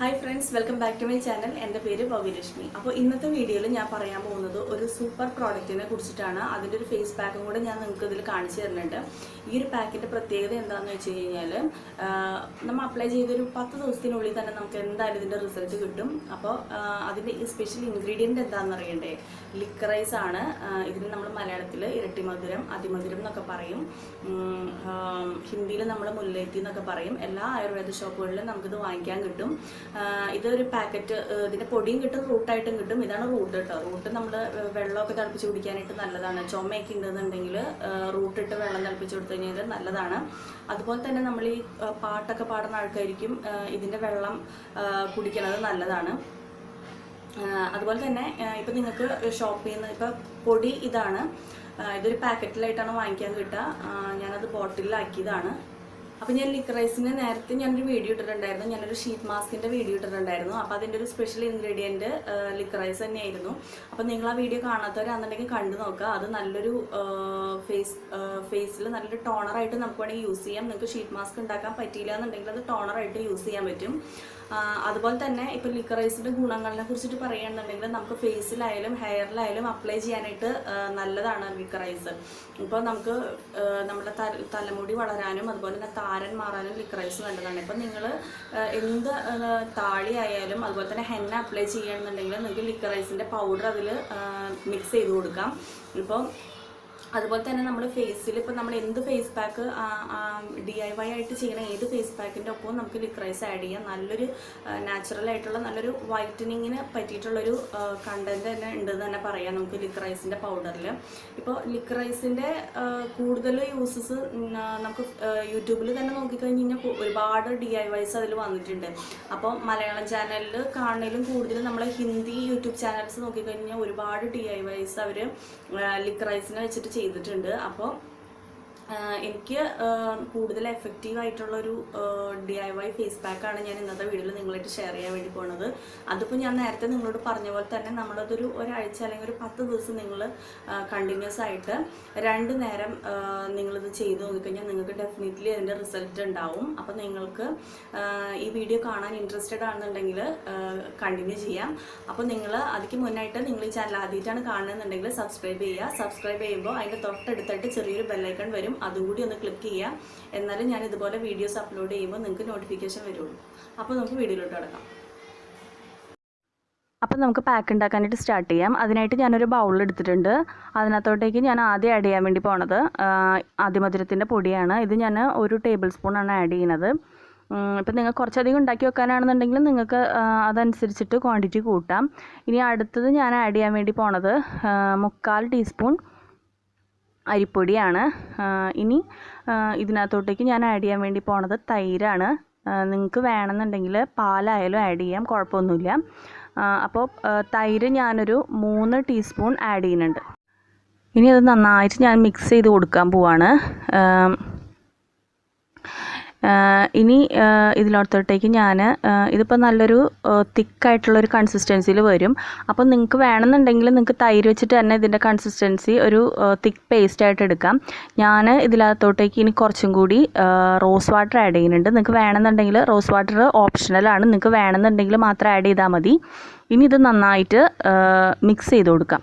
Hi friends welcome back to my channel എന്റെ പേര് ഭവ്യലക്ഷ്മി. അപ്പോൾ ഇന്നത്തെ വീഡിയോയിൽ ഞാൻ പറയാൻ പോകുന്നത് ഒരു സൂപ്പർ പ്രോഡക്റ്റിനെ കുറിച്ചിട്ടാണ്. അതിന്റെ ഒരു ഫേസ് പാക്കും കൂടെ ഞാൻ നിങ്ങൾക്ക് ഇതിൽ കാണിച്ചു തരുന്നുണ്ട്. ഈ ഒരു പാക്കിന്റെ പ്രത്യേകത എന്താണെന്ന് വെച്ച് കഴിഞ്ഞാൽ നമ്മൾ അപ്ലൈ ചെയ്തൊരു പത്ത് ദിവസത്തിനുള്ളിൽ തന്നെ നമുക്ക് എന്തായാലും ഇതിന്റെ റിസൾട്ട് കിട്ടും. അപ്പോൾ അതിന്റെ സ്പെഷ്യൽ ഇൻഗ്രീഡിയന്റ് എന്താണെന്ന് അറിയണ്ടേ? ലിക്കറൈസ് ആണ്. ഇതിന് നമ്മൾ മലയാളത്തിൽ ഇരട്ടി മധുരം അതിമധുരം എന്നൊക്കെ പറയും. ഹിന്ദിയിൽ നമ്മൾ മുല്ലേറ്റി എന്നൊക്കെ പറയും. എല്ലാ ആയുർവേദ ഷോപ്പുകളിലും നമുക്കിത് വാങ്ങിക്കാൻ കിട്ടും. ഇതൊരു പാക്കറ്റ് ഇതിന്റെ പൊടിയും കിട്ടും റൂട്ടായിട്ടും കിട്ടും. ഇതാണ് റൂട്ട് കേട്ടോ റൂട്ട് നമ്മൾ വെള്ളമൊക്കെ തിളപ്പിച്ച് കുടിക്കാനായിട്ട് നല്ലതാണ്. ചുമയൊക്കെ ഉണ്ടെന്നുണ്ടെങ്കിൽ റൂട്ടിട്ട് വെള്ളം തിളപ്പിച്ച് കൊടുത്തു കഴിഞ്ഞാൽ നല്ലതാണ്. അതുപോലെ തന്നെ നമ്മൾ ഈ പാട്ടൊക്കെ പാടുന്ന ആൾക്കാർക്കും ഇതിന്റെ വെള്ളം കുടിക്കണത് നല്ലതാണ്. അതുപോലെ തന്നെ ഇപ്പം നിങ്ങൾക്ക് ഷോപ്പിൽ നിന്ന് ഇപ്പം പൊടി ഇതാണ്. ഇതൊരു പാക്കറ്റിലായിട്ടാണ് വാങ്ങിക്കാൻ കിട്ടുക. ഞാനത് ബോട്ടിലാക്കിയതാണ് അപ്പം ഞാൻ ലിക്ക് റൈസിന് നേരത്തെ ഞാനൊരു വീഡിയോ ഇട്ടിട്ടുണ്ടായിരുന്നു. ഞാനൊരു ഷീറ്റ് മാസ്കിന്റെ വീഡിയോ ഇട്ടിട്ടുണ്ടായിരുന്നു. അപ്പോൾ അതിന്റെ ഒരു സ്പെഷ്യൽ ഇൻഗ്രീഡിയന്റ് ലിക്ക് റൈസ് തന്നെയായിരുന്നു. അപ്പോൾ നിങ്ങൾ ആ വീഡിയോ കാണാത്തവരാണെന്നുണ്ടെങ്കിൽ കണ്ടു നോക്കുക. അത് നല്ലൊരു ഫേസ് ഫേസിൽ നല്ലൊരു ടോണറായിട്ട് നമുക്ക് വേണമെങ്കിൽ യൂസ് ചെയ്യാം. നിങ്ങൾക്ക് ഷീറ്റ് മാസ്ക് ഉണ്ടാക്കാൻ പറ്റിയില്ല എന്നുണ്ടെങ്കിൽ അത് ടോണറായിട്ട് യൂസ് ചെയ്യാൻ പറ്റും. അതുപോലെ തന്നെ ഇപ്പോൾ ലിക്ക് റൈസിന്റെ ഗുണങ്ങളെ കുറിച്ചിട്ട് പറയുകയാണെന്നുണ്ടെങ്കിൽ നമുക്ക് ഫേസിലായാലും ഹെയറിലായാലും അപ്ലൈ ചെയ്യാനായിട്ട് നല്ലതാണ് ലിക്ക് റൈസ് ഇപ്പോൾ നമുക്ക് നമ്മുടെ തലമുടി വളരാനും അതുപോലെ തന്നെ താരൻ മാറാനും ലിക്കറൈസ് നല്ലതാണ് ഇപ്പം നിങ്ങൾ എന്ത് താളി ആയാലും അതുപോലെ തന്നെ ഹെന്ന അപ്ലൈ ചെയ്യുകയാണെന്നുണ്ടെങ്കിൽ നിങ്ങൾക്ക് ലിക്കറൈസിന്റെ പൗഡർ അതിൽ മിക്സ് ചെയ്ത് കൊടുക്കാം. ഇപ്പം അതുപോലെ തന്നെ നമ്മൾ ഫേസിൽ ഇപ്പം നമ്മൾ എന്ത് face pack D I Y ആയിട്ട് ചെയ്യണ ഏത് ഫേസ് പാക്കിന്റെ ഒപ്പവും നമുക്ക് ലിക്രൈസ് ആഡ് ചെയ്യാം. നല്ലൊരു നാച്ചുറൽ ആയിട്ടുള്ള നല്ലൊരു വൈറ്റനിങ്ങിന് പറ്റിയിട്ടുള്ളൊരു കണ്ടന്റ് തന്നെ ഉണ്ടെന്ന് തന്നെ പറയാം നമുക്ക് ലിക്രൈസിന്റെ പൗഡറിൽ ഇപ്പോൾ ലിക്രൈസിന്റെ കൂടുതൽ യൂസസ് നമുക്ക് യൂട്യൂബിൽ തന്നെ നോക്കിക്കഴിഞ്ഞ് കഴിഞ്ഞാൽ ഒരുപാട് ഡി ഐ വൈസ് അതിൽ വന്നിട്ടുണ്ട്. അപ്പോൾ മലയാളം ചാനലിൽ കാണുന്നതിലും കൂടുതൽ നമ്മൾ ഹിന്ദി യൂട്യൂബ് ചാനൽസ് നോക്കിക്കഴിഞ്ഞാൽ ഒരുപാട് ഡി ഐ വൈസ് അവർ ലിക്രൈസിനെ വെച്ചിട്ട് ചെയ്തിട്ടുണ്ട്. അപ്പോൾ എനിക്ക് കൂടുതൽ എഫക്റ്റീവ് ആയിട്ടുള്ളൊരു ഡി ഐ വൈ ഫേസ് പാക്കാണ് ഞാൻ ഇന്നത്തെ വീഡിയോയിൽ നിങ്ങളായിട്ട് ഷെയർ ചെയ്യാൻ വേണ്ടി പോണത്. അതിപ്പോൾ ഞാൻ നേരത്തെ നിങ്ങളോട് പറഞ്ഞ പോലെ തന്നെ നമ്മളതൊരു ഒരാഴ്ച അല്ലെങ്കിൽ ഒരു പത്ത് ദിവസം നിങ്ങൾ കണ്ടിന്യൂസ് ആയിട്ട് രണ്ട് നേരം നിങ്ങളിത് ചെയ്ത് നോക്കിക്കഴിഞ്ഞാൽ നിങ്ങൾക്ക് ഡെഫിനറ്റ്ലി അതിന്റെ റിസൾട്ട് ഉണ്ടാവും. അപ്പോൾ നിങ്ങൾക്ക് ഈ വീഡിയോ കാണാൻ ഇൻട്രസ്റ്റഡ് ആണെന്നുണ്ടെങ്കിൽ കണ്ടിന്യൂ ചെയ്യാം. അപ്പോൾ നിങ്ങൾ അതിക്ക് മുന്നായിട്ട് നിങ്ങൾ ഈ ചാനൽ ആദ്യമായിട്ടാണ് കാണുന്നുണ്ടെങ്കിൽ സബ്സ്ക്രൈബ് ചെയ്യുക. സബ്സ്ക്രൈബ് ചെയ്യുമ്പോൾ അതിന്റെ തൊട്ടടുത്തായിട്ട് ചെറിയൊരു ബെല്ലൈക്കൺ വരും. അതും കൂടി ഒന്ന് ക്ലിക്ക് ചെയ്യുക എന്നാലും ഞാൻ ഇതുപോലെ വീഡിയോസ് അപ്ലോഡ് ചെയ്യുമ്പോൾ നിങ്ങൾക്ക് നോട്ടിഫിക്കേഷൻ വരുള്ളൂ. അപ്പോൾ നമുക്ക് വീഡിയോയിലോട്ട് കിടക്കാം. അപ്പോൾ നമുക്ക് പാക്ക് ഉണ്ടാക്കാനായിട്ട് സ്റ്റാർട്ട് ചെയ്യാം. അതിനായിട്ട് ഞാനൊരു ബൗൾ എടുത്തിട്ടുണ്ട്. അതിനകത്തോട്ടേക്ക് ഞാൻ ആദ്യം ആഡ് ചെയ്യാൻ വേണ്ടി പോണത് ആദ്യമധുരത്തിന്റെ പൊടിയാണ്. ഇത് ഞാൻ ഒരു ടേബിൾ സ്പൂണാണ് ആഡ് ചെയ്യുന്നത്. ഇപ്പം നിങ്ങൾ കുറച്ചധികം ഉണ്ടാക്കി വെക്കാനാണെന്നുണ്ടെങ്കിൽ നിങ്ങൾക്ക് അതനുസരിച്ചിട്ട് ക്വാണ്ടിറ്റി കൂട്ടാം. ഇനി അടുത്തത് ഞാൻ ആഡ് ചെയ്യാൻ വേണ്ടി പോണത് മുക്കാൽ ടീസ്പൂൺ അരിപ്പൊടിയാണ്. ഇനി ഇതിനകത്തോട്ടേക്ക് ഞാൻ ആഡ് ചെയ്യാൻ വേണ്ടി പോണത് തൈരാണ്. നിങ്ങൾക്ക് വേണമെന്നുണ്ടെങ്കിൽ പാലായാലും ആഡ് ചെയ്യാം കുഴപ്പമൊന്നുമില്ല. അപ്പോൾ തൈര് ഞാനൊരു മൂന്ന് ടീസ്പൂൺ ആഡ് ചെയ്യുന്നുണ്ട്. ഇനി അത് നന്നായിട്ട് ഞാൻ മിക്സ് ചെയ്ത് കൊടുക്കാൻ പോവാണ്. ഇനി ഇതിനകത്തോട്ടേക്ക് ഞാൻ ഇതിപ്പോൾ നല്ലൊരു തിക്കായിട്ടുള്ളൊരു കൺസിസ്റ്റൻസിയിൽ വരും. അപ്പോൾ നിങ്ങൾക്ക് വേണമെന്നുണ്ടെങ്കിൽ നിങ്ങൾക്ക് തൈര് വെച്ചിട്ട് തന്നെ ഇതിന്റെ കൺസിസ്റ്റൻസി ഒരു തിക്ക് പേസ്റ്റ് ആയിട്ട് എടുക്കാം. ഞാൻ ഇതിലകത്തോട്ടേക്ക് ഇനി കുറച്ചും കൂടി റോസ് വാട്ടർ ആഡ് ചെയ്യുന്നുണ്ട്. നിങ്ങൾക്ക് വേണമെന്നുണ്ടെങ്കിൽ റോസ് വാട്ടർ ഓപ്ഷണലാണ് നിങ്ങൾക്ക് വേണമെന്നുണ്ടെങ്കിൽ മാത്രം ആഡ് ചെയ്താൽ മതി. ഇനി ഇത് നന്നായിട്ട് മിക്സ് ചെയ്ത് കൊടുക്കാം.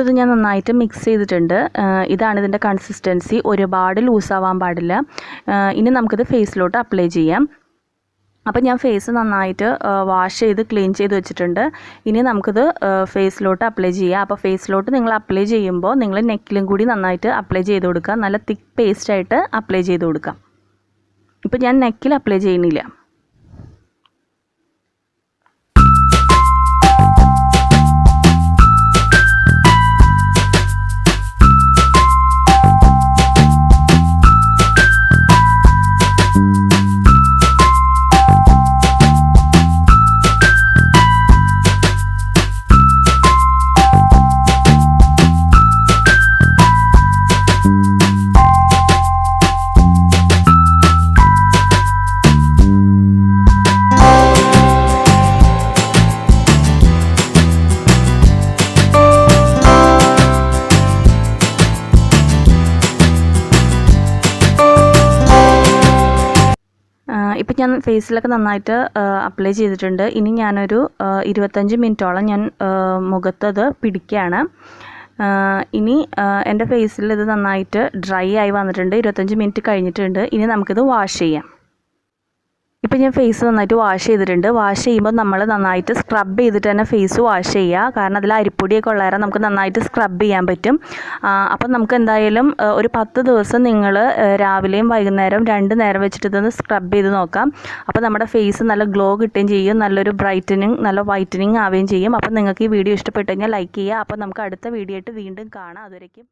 ഇപ്പോൾ ഇത് ഞാൻ നന്നായിട്ട് മിക്സ് ചെയ്തിട്ടുണ്ട്. ഇതാണ് ഇതിന്റെ കൺസിസ്റ്റൻസി ഒരുപാട് ലൂസാവാൻ പാടില്ല. ഇനി നമുക്കിത് ഫേസിലോട്ട് അപ്ലൈ ചെയ്യാം. അപ്പം ഞാൻ ഫേസ് നന്നായിട്ട് വാഷ് ചെയ്ത് ക്ലീൻ ചെയ്ത് വെച്ചിട്ടുണ്ട്. ഇനി നമുക്കിത് ഫേസിലോട്ട് അപ്ലൈ ചെയ്യാം. അപ്പോൾ ഫേസിലോട്ട് നിങ്ങൾ അപ്ലൈ ചെയ്യുമ്പോൾ നിങ്ങൾ നെക്കിലും കൂടി നന്നായിട്ട് അപ്ലൈ ചെയ്ത് കൊടുക്കുക. നല്ല തിക്ക് പേസ്റ്റായിട്ട് അപ്ലൈ ചെയ്ത് കൊടുക്കാം ഇപ്പം ഞാൻ നെക്കിൽ അപ്ലൈ ചെയ്യുന്നില്ല. ഞാൻ ഫേസിലൊക്കെ നന്നായിട്ട് അപ്ലൈ ചെയ്തിട്ടുണ്ട്. ഇനി ഞാനൊരു ഇരുപത്തഞ്ച് മിനിറ്റോളം ഞാൻ മുഖത്തത് പിടിക്കുകയാണ് ഇനി എന്റെ ഫേസിൽ ഇത് നന്നായിട്ട് ഡ്രൈ ആയി വന്നിട്ടുണ്ട്. ഇരുപത്തഞ്ച് മിനിറ്റ് കഴിഞ്ഞിട്ടുണ്ട്. ഇനി നമുക്കിത് വാഷ് ചെയ്യാം. ഇപ്പം ഞാൻ ഫേസ് നന്നായിട്ട് വാഷ് ചെയ്തിട്ടുണ്ട്. വാഷ് ചെയ്യുമ്പോൾ നമ്മൾ നന്നായിട്ട് സ്ക്രബ് ചെയ്തിട്ട് തന്നെ ഫേസ് വാഷ് ചെയ്യുക കാരണം അതിൽ അരിപ്പൊടിയൊക്കെ ഉള്ള കാരണം നമുക്ക് നന്നായിട്ട് സ്ക്രബ് ചെയ്യാൻ പറ്റും. അപ്പം നമുക്ക് എന്തായാലും ഒരു പത്ത് ദിവസം നിങ്ങൾ രാവിലെയും വൈകുന്നേരം രണ്ട് നേരം വെച്ചിട്ട് ഇതൊന്ന് സ്ക്രബ് ചെയ്ത് നോക്കാം. അപ്പോൾ നമ്മുടെ ഫേസ് നല്ല ഗ്ലോ കിട്ടുകയും ചെയ്യും. നല്ലൊരു ബ്രൈറ്റനിങ് നല്ല വൈറ്റനിങ് ആവുകയും ചെയ്യും. അപ്പം നിങ്ങൾക്ക് ഈ വീഡിയോ ഇഷ്ടപ്പെട്ടു കഴിഞ്ഞാൽ ലൈക്ക് ചെയ്യുക. അപ്പോൾ നമുക്ക് അടുത്ത വീഡിയോ ആയിട്ട് വീണ്ടും കാണാം. അതുവരേക്കും